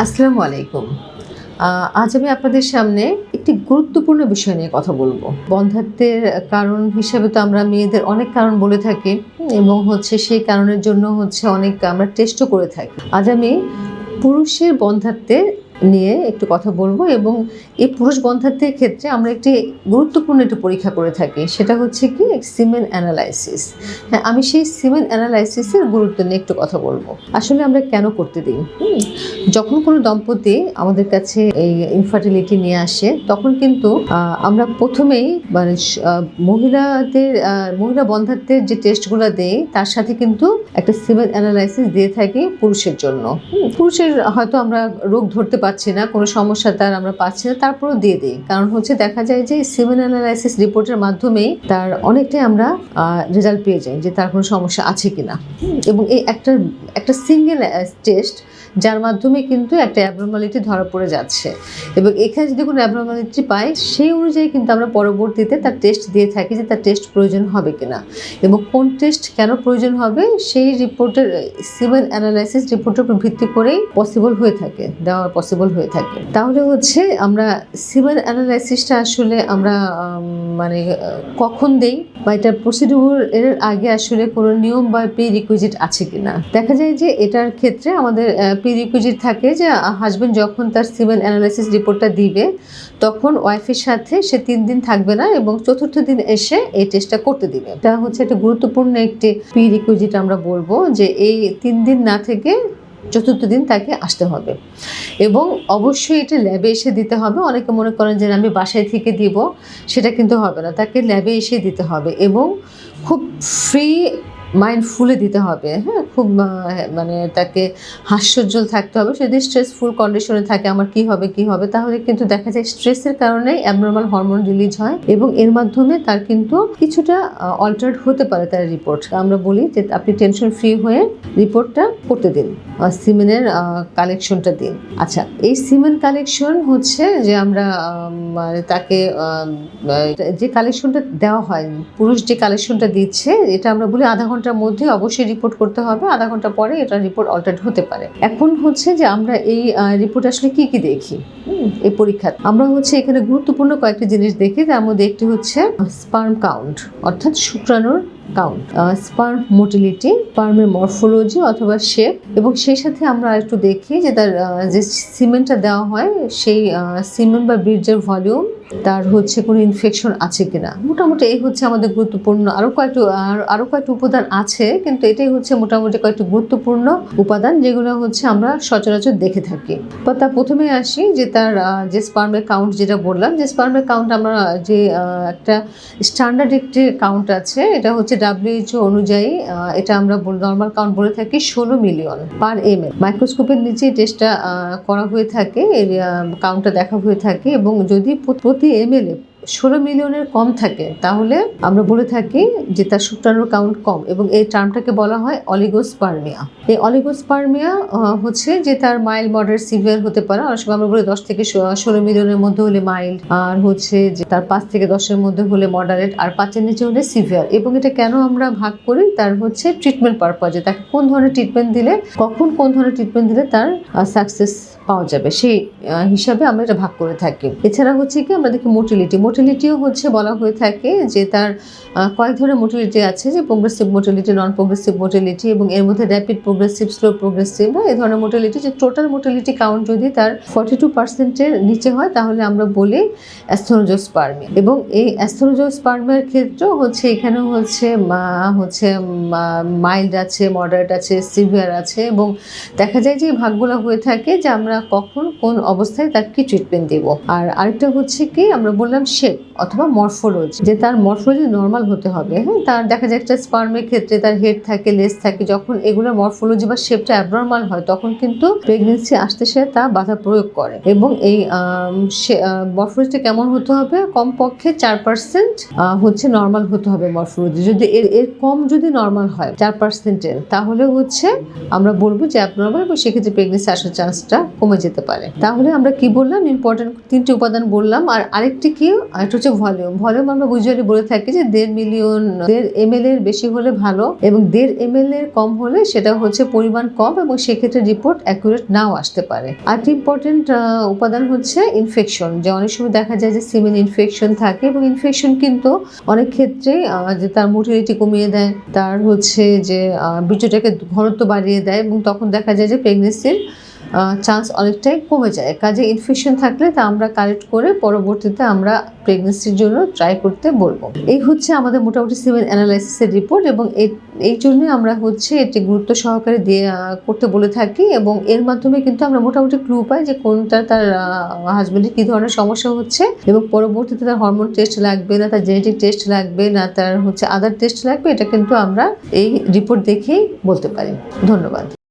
আসসালামু আলাইকুম। আজ আমি আপনাদের সামনে একটি গুরুত্বপূর্ণ বিষয় নিয়ে কথা বলব। বন্ধাত্বের কারণ হিসাবে তো আমরা মেয়েদের অনেক কারণ বলে থাকি, এবং হচ্ছে সেই কারণের জন্য হচ্ছে অনেক আমরা টেস্টও করে থাকি। আজ আমি পুরুষের বন্ধাত্বের নিয়ে একটু কথা বলব এবং এই পুরুষ বন্ধাত্বের ক্ষেত্রে আমরা একটি গুরুত্বপূর্ণ একটি পরীক্ষা করে থাকি, সেটা হচ্ছে কি সিমেন অ্যানালাইসিস। হ্যাঁ আমি সেই সিমেন অ্যানালাইসিসের গুরুত্ব নিয়ে একটু কথা বলব। আসলে আমরা কেন করতে দিই? যখন কোনো দম্পতি আমাদের কাছে এই ইনফার্টিলিটি নিয়ে আসে, তখন কিন্তু আমরা প্রথমেই মানে মহিলাদের মহিলা বন্ধাত্বের যে টেস্টগুলো দেই, তার সাথে কিন্তু একটা সিমেন অ্যানালাইসিস দিয়ে থাকি পুরুষের জন্য। পুরুষের হয়তো আমরা রোগ ধরতে পারছি না, কোনো সমস্যা তার আমরা পাচ্ছি না, তারপরেও দিয়ে দিই। কারণ হচ্ছে দেখা যায় যে সিমেন অ্যানালাইসিস রিপোর্টের মাধ্যমেই তার অনেকটাই আমরা রেজাল্ট পেয়ে যাই যে তার কোনো সমস্যা আছে কি না এবং এই একটা একটা সিঙ্গেল টেস্ট যার মাধ্যমে কিন্তু একটা অ্যাবনর্মালিটি ধরা পড়ে যাচ্ছে। এবং এখানে যদি কোনো অ্যাবনর্মালিটি পাই সেই অনুযায়ী কিন্তু আমরা পরবর্তীতে তার টেস্ট দিয়ে থাকি যে তার টেস্ট প্রয়োজন হবে কিনা। এবং কোন টেস্ট কেন প্রয়োজন হবে, সেই রিপোর্টের সিমেন অ্যানালাইসিস রিপোর্টের উপর ভিত্তি করেই পসিবল হয়ে থাকে দেওয়া পসিবল হয়ে থাকে। তাহলে হচ্ছে আমরা সিমেন অ্যানালাইসিসটা আসলে আমরা মানে কখন দেই বা এটার প্রসিডিউর এর আগে আসলে কোনো নিয়ম বা প্রি রিকুইজিট আছে কিনা? দেখা যায় যে এটার ক্ষেত্রে আমাদের প্রি রিকুইজিট থাকে যে হাজবেন্ড যখন তার সিমেন অ্যানালাইসিস রিপোর্টটা দিবে, তখন ওয়াইফের সাথে সে তিন দিন থাকবে না এবং চতুর্থ দিন এসে এই টেস্টটা করতে দিবে। এটা হচ্ছে একটা গুরুত্বপূর্ণ একটি প্রি রিকুইজিট আমরা বলব যে এই তিন দিন না থেকে চতুর্থ দিন তাকে আসতে হবে। এবং অবশ্যই এটা ল্যাবে এসে দিতে হবে। অনেকে মনে করেন যে আমি বাসায় থেকে দিব, সেটা কিন্তু হবে না। তাকে ল্যাবে এসে দিতে হবে এবং খুব ফ্রি মাইন্ডফুলে দিতে হবে হ্যাঁ? খুব মানে তাকে হাস্যজ্জ্বল থাকতে হবে। যদি স্ট্রেসফুল কন্ডিশনে থাকে, আমার কি হবে কি হবে, তাহলে কিন্তু দেখা যায় স্ট্রেসের কারণে অ্যাবনর্মাল হরমোন রিলিজ হয় এবং এর মাধ্যমে তার কিন্তু কিছুটা অল্টার্ড হতে পারে তার রিপোর্ট আমরা বলি যে আপনি টেনশন ফ্রি হয়ে রিপোর্টটা করতে দিন সিমেনের কালেকশনটা দিন। আচ্ছা এই সিমেন কালেকশন হচ্ছে যে আমরা মানে তাকে যে কালেকশনটা দেওয়া হয়, পুরুষ যে কালেকশনটা দিচ্ছে, এটা আমরা বলি আধা ঘণ্টার মধ্যে অবশ্যই রিপোর্ট করতে হবে। আধা ঘণ্টা পরে এটা রিপোর্ট অল্টার্ড হতে পারে। এখন হচ্ছে যে আমরা এই রিপোর্ট আসলে কি কি দেখি? এই পরীক্ষা। আমরা হচ্ছে এখানে গুরুত্বপূর্ণ কয়েকটি জিনিস দেখি। তার মধ্যে একটি হচ্ছে স্পার্ম কাউন্ট অর্থাৎ শুক্রাণুর কাউন্ট স্পার্ম মোটিলিটি স্পার্মের মরফোলজি অথবা শেপ এবং সেই সাথে আমরা একটু দেখি যে তার যে সিমেন্টটা দেওয়া হয়, সেই সিমেন্ট বা বীর্যের ভলিউম তার হচ্ছে কোনো ইনফেকশন আছে কিনা। মোটামুটি এই হচ্ছে আমাদের গুরুত্বপূর্ণ। আরও কয়েকটি, আর- আরও কয়েকটি উপাদান আছে, কিন্তু এটাই হচ্ছে মোটামুটি কয়েকটি গুরুত্বপূর্ণ উপাদান যেগুলো হচ্ছে আমরা সচরাচর দেখে থাকি। বা তার প্রথমে আসি যে তার যে স্পার্মের কাউন্ট যেটা বললাম, যে স্পার্মের কাউন্ট আমরা যে একটা স্ট্যান্ডার্ড একটি কাউন্ট আছে, এটা হচ্ছে ডাব্লিউএইচও অনুযায়ী এটা আমরা নর্মাল কাউন্ট বলে থাকি ষোলো মিলিয়ন পার এম এল মাইক্রোস্কোপের নিচে টেস্টটা করা হয়ে থাকে কাউন্টটা দেখা হয়ে থাকে এবং যদি প্রতি এম এল ষোলো মিলিয়নের কম থাকে, তাহলে আমরা বলে থাকি যে তার শুক্রাণুর কাউন্ট কম এবং এই টার্মটাকে বলা হয় অলিগোস্পার্মিয়া এই অলিগোস্পার্মিয়া হচ্ছে যে তার মাইল মডারেট সিভিয়ার হতে পারে। অনেক সময় আমরা বলি দশ থেকে ষোলো মিলিয়নের মধ্যে হলে মাইল্ড আর হচ্ছে যে তার পাঁচ থেকে দশের মধ্যে হলে মডারেট আর পাঁচের নিচে হলে সিভিয়ার এবং এটা কেন আমরা ভাগ করি? তার হচ্ছে ট্রিটমেন্ট পারপাজে তাকে কোন ধরনের ট্রিটমেন্ট দিলে, কখন কোন ধরনের ট্রিটমেন্ট দিলে তার সাকসেস পাওয়া যাবে। সেই হিসাবে আমরা এটা ভাগ করে থাকি। এছাড়া হচ্ছে কি, আমরা দেখি মোটিলিটি মোটিলিটিও হচ্ছে বলা হয়ে থাকে যে তার কয়েক ধরনের মোটিলিটি আছে, যে progressive motility non progressive motility এবং এর মধ্যে র্যাপিড প্রোগ্রেসিভ স্লো প্রোগ্রেসিভ বা এই ধরনের মোটিলিটি যে টোটাল মোটিলিটি কাউন্ট যদি তার ফর্টি টু পার্সেন্টের নিচে হয়, তাহলে আমরা বলি অ্যাস্থোনোজোস্পার্মি এবং এই অ্যাস্থোনোজোস্পার্মের ক্ষেত্রেও হচ্ছে এখানে হচ্ছে হচ্ছে মাইল্ড আছে মডারেট আছে সিভিয়ার আছে এবং দেখা যায় যে ভাগগুলো হয়ে থাকে যে আমরা কখন কোন অবস্থায় তার কি ট্রিটমেন্ট দেব। আর আরেকটা হচ্ছে কি, আমরা বললাম শেপ অথবা মরফোলজি, যে তার মরফোলজি নর্মাল হতে হবে। হ্যাঁ তার দেখা যায় একটা স্পার্মের ক্ষেত্রে তার হেড থাকে লেস থাকে, যখন এগুলো মরফোলজি বা শেপটা অ্যাবনর্মাল হয়, তখন কিন্তু প্রেগনেন্সি আসতে সে তা বাধা প্রয়োগ করে। এবং এই মরফোলজিটা কেমন হতে হবে? কমপক্ষে চার পার্সেন্ট হচ্ছে নর্মাল হতে হবে মরফোলজি। যদি এর এর কম যদি নর্মাল হয়, চার পার্সেন্টের তাহলে হচ্ছে আমরা বলব যে অ্যাবনর্মাল এবং সেক্ষেত্রে প্রেগনেন্সি আসার চান্সটা কমে যেতে পারে। তাহলে আমরা কি বললাম? ইম্পর্টেন্ট তিনটি উপাদান বললাম। আর আরেকটি কি? আর একটা হচ্ছে ভলিউম ভলিউম আমরা বুঝুয়ালি বলে থাকি যে দেড় মিলিয়ন দেড় এম এর বেশি হলে ভালো এবং দেড় এম এর কম হলে সেটা হচ্ছে পরিমাণ কম এবং সেক্ষেত্রে রিপোর্ট অ্যাকুরেট নাও আসতে পারে। আরেকটি ইম্পর্টেন্ট উপাদান হচ্ছে ইনফেকশন যে অনেক সময় দেখা যায় যে সিমেন ইনফেকশন থাকে এবং ইনফেকশন কিন্তু অনেক ক্ষেত্রে যে তার মোটিলিটি কমিয়ে দেয়, তার হচ্ছে যে বীর্যটাকে ঘনত্ব বাড়িয়ে দেয় এবং তখন দেখা যায় যে প্রেগনেন্সির চান্স অনেকটাই কমে যায়। কাজে ইনফেকশন থাকলে তা আমরা কালেক্ট করে পরবর্তীতে আমরা প্রেগনেন্সির জন্য ট্রাই করতে বলব। এই হচ্ছে আমাদের মোটামুটি সিমেন অ্যানালাইসিসের রিপোর্ট এবং এই- জন্যই আমরা হচ্ছে এটি গুরুত্ব সহকারে দিয়ে করতে বলে থাকি এবং এর মাধ্যমে কিন্তু আমরা মোটামুটি ক্লু পাই যে কোনটা তার হাজবেন্ডের কী ধরনের সমস্যা হচ্ছে এবং পরবর্তীতে তার হরমোন টেস্ট লাগবে না, তার জেনেটিক টেস্ট লাগবে না, তার হচ্ছে আদার টেস্ট লাগবে, এটা কিন্তু আমরা এই রিপোর্ট দেখেই বলতে পারি। ধন্যবাদ।